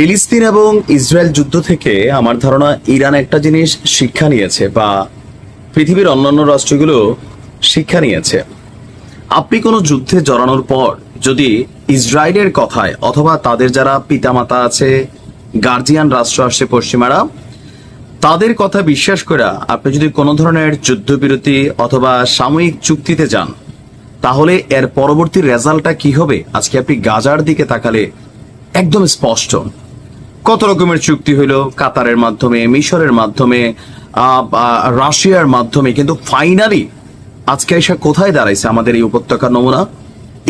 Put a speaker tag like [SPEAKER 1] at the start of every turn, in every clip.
[SPEAKER 1] ফিলিস্তিন এবং ইসরায়েল যুদ্ধ থেকে আমার ধারণা ইরান একটা জিনিস শিক্ষা নিয়েছে বা পৃথিবীর অন্যান্য রাষ্ট্রগুলো শিক্ষা নিয়েছে। আপনি কোনো যুদ্ধে জড়ানোর পর যদি ইসরায়েলের কথায় অথবা তাদের যারা পিতামাতা আছে গার্জিয়ান রাষ্ট্র আসছে পশ্চিমারা, তাদের কথা বিশ্বাস করে আপনি যদি কোনো ধরনের যুদ্ধবিরতি অথবা সাময়িক চুক্তিতে যান, তাহলে এর পরবর্তী রেজাল্টটা কি হবে? আজকে আপনি গাজার দিকে তাকালে একদম স্পষ্ট। কত রকমের চুক্তি হইল? কাতারের মাধ্যমে, মিশরের মাধ্যমে রাশিয়ার মাধ্যমে? কিন্তু ফাইনালি আজকে এসে কোথায় দাঁড়াইছে আমাদের এই উপত্যকার নমুনা?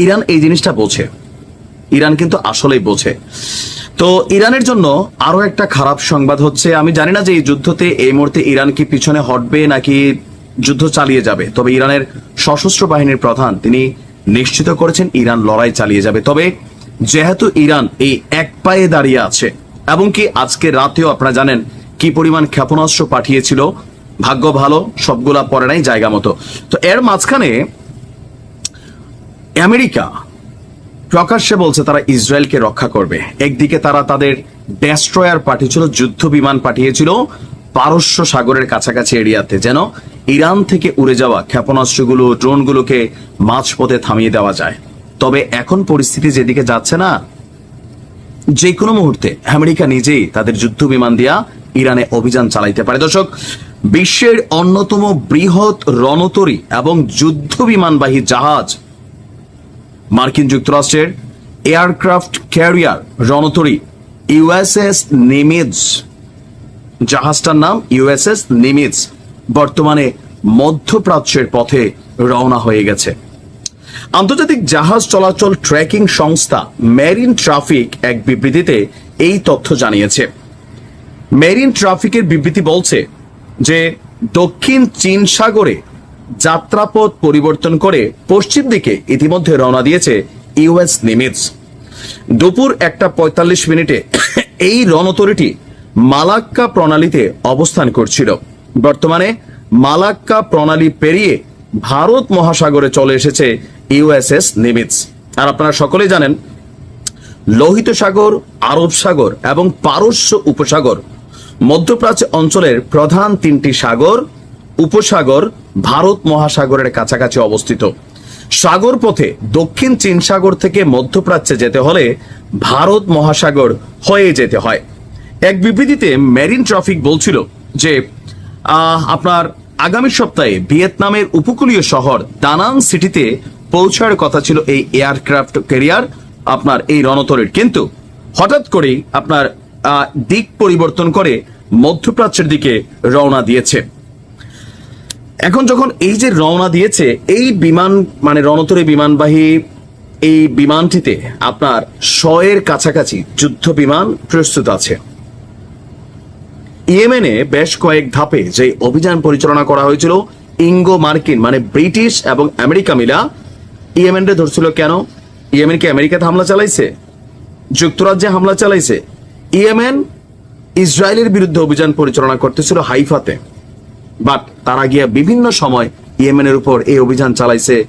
[SPEAKER 1] ইরান এই জিনিসটা বোঝে। ইরান কিন্তু আসলেই বোঝে। তো ইরানের জন্য আরও একটা খারাপ সংবাদ হচ্ছে। আমি জানি না যে এই যুদ্ধতে এই মুহূর্তে ইরান কি পিছনে হটবে নাকি যুদ্ধ চালিয়ে যাবে। তবে ইরানের সশস্ত্র বাহিনীর প্রধান, তিনি নিশ্চিত করেছেন ইরান লড়াই চালিয়ে যাবে। তবে যেহেতু ইরান এই এক পায়ে দাঁড়িয়ে আছে এবং কি আজকে রাতেও আপনারা জানেন কি পরিমাণ ক্ষেপণাস্ত্র পাঠিয়েছিল। ভাগ্য ভালো, সবগুলা পরে নাই জায়গা মতো। তো এর মাঝখানে আমেরিকা প্রকাশ্যে বলছে তারা ইসরায়েলকে রক্ষা করবে। একদিকে তারা তাদের ডেস্ট্রয়ার পাঠিয়েছিল, যুদ্ধ বিমান পাঠিয়েছিল পারস্য সাগরের কাছাকাছি এরিয়াতে, যেন ইরান থেকে উড়ে যাওয়া ক্ষেপণাস্ত্রগুলো, ড্রোনগুলোকে মাঝপথে থামিয়ে দেওয়া যায়। তবে এখন পরিস্থিতি যেদিকে যাচ্ছে না যে কোনো মুহূর্তে আমেরিকা নিজেই তাদের যুদ্ধ বিমান দিয়া ইরানে অভিযান চালাইতে পারে। দর্শক, বিশ্বের অন্যতম বৃহৎ রণতরী এবং যুদ্ধ বিমানবাহী জাহাজ মার্কিন যুক্তরাষ্ট্রের এয়ারক্রাফট ক্যারিয়ার রণতরী ইউএসএস নিমিজ জাহাজটার নাম ইউএসএস নিমিজ বর্তমানে মধ্যপ্রাচ্যের পথে রওনা হয়ে গেছে। আন্তর্জাতিক জাহাজ চলাচল ট্র্যাকিং সংস্থা মেরিন ট্রাফিক এক বিবৃতিতে এই তথ্য জানিয়েছে। মেরিন ট্রাফিকের বিবৃতি বলছে যে, দক্ষিণ চীন সাগরে যাত্রাপথ পরিবর্তন করে পশ্চিম দিকে ইতিমধ্যে রওনা দিয়েছে ইউএস নিমিটস। দুপুর একটা পঁয়তাল্লিশ মিনিটে এই রণতরীটি মালাক্কা প্রণালীতে অবস্থান করছিল। বর্তমানে মালাক্কা প্রণালী পেরিয়ে ভারত মহাসাগরে চলে এসেছে ইউএসএস নিমিটস আর আপনারা সকলেই জানেন, লোহিত সাগর, আরব সাগর এবং পারস্য উপসাগর মধ্যপ্রাচ্য অঞ্চলের প্রধান তিনটি সাগর, উপসাগর, ভারত মহাসাগরের কাছাকাছি অবস্থিত। সাগর পথে দক্ষিণ চীন সাগর থেকে মধ্যপ্রাচ্যে যেতে হলে ভারত মহাসাগর হয়ে যেতে হয়। এক বিবৃতিতে মেরিন ট্রাফিক বলছিল যে আপনার আগামী সপ্তাহে ভিয়েতনামের উপকূলীয় শহর দানাং সিটিতে পৌঁছার কথা ছিল এই এয়ারক্রাফট ক্যারিয়ার আপনার এই রণতরীর। কিন্তু হঠাৎ করেই আপনার দিক পরিবর্তন করে মধ্যপ্রাচ্যের দিকে রওনা দিয়েছে। এখন যখন এই যে রওনা দিয়েছে, এই বিমান মানে রণতরী বিমানবাহী, এই বিমানটিতে আপনার শয়ের কাছাকাছি যুদ্ধ বিমান প্রস্তুত আছে। ইয়েমেনে বেশ কয়েক ধাপে যে অভিযান পরিচালনা করা হয়েছিল, ইঙ্গো মার্কিন মানে ব্রিটিশ এবং আমেরিকা মিলা ইয়েমেনরে ধরছিল কেন? ইয়েমেন কি আমেরিকাতে হামলা চালাইছে? যুক্তরাজ্যে হামলা চালাইছে? ইয়েমেন ইসরায়েলের বিরুদ্ধে অভিযান পরিচালনা করতেছিল হাইফাতে। বাট তারা গিয়া বিভিন্ন সময় ইয়েমেনের উপর এই অভিযান চালাইছে।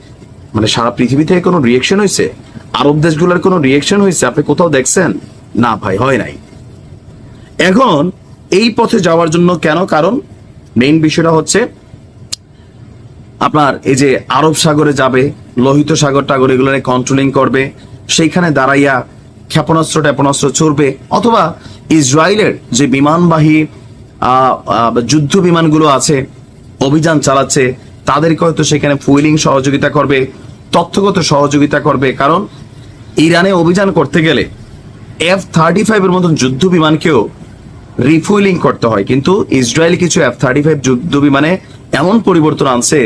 [SPEAKER 1] মানে সারা পৃথিবী থেকে কোনো রিয়েকশন হয়েছে আরব দেশগুলোর কোনো রিয়েকশন হয়েছে আপনি কোথাও দেখছেন? না ভাই, হয় নাই। এখন এই পথে যাওয়ার জন্য কেন? কারণ মেইন বিষয়টা হচ্ছে আপনার এই যে আরব সাগরে যাবে লোহিত সাগর টাগর এগুলো কন্ট্রোলিং করবে, সেইখানে দাঁড়াইয়া ক্ষেপণাস্ত্র ট্যাপনাস্ত্র চড়বে অথবা ইসরায়েলের যে বিমানবাহী যুদ্ধ বিমানগুলো আছে, অভিযান চালাচ্ছে, তাদেরকে হয়তো সেখানে ফুয়েলিং সহযোগিতা করবে, তথ্যগত সহযোগিতা করবে, কারণ ইরানে অভিযান করতে গেলে এফ থার্টি ফাইভ এর মতন যুদ্ধ বিমানকেও রিফুয়েলিং করতে হয়, কিন্তু ইসরায়েল কিছু এফ থার্টি ফাইভ যুদ্ধ বিমানে এমন পরিবর্তন আনছে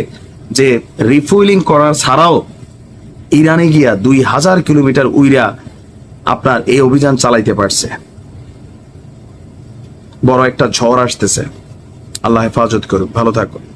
[SPEAKER 1] যে রিফুয়েলিং করার ছাড়াও ইরানে গিয়া দুই হাজার কিলোমিটার উইরা আপনার এই অভিযান চালাইতে পারছে। বড় একটা ঝড় আসতেছে। আল্লাহ হেফাজত করুক। ভালো থাকুন।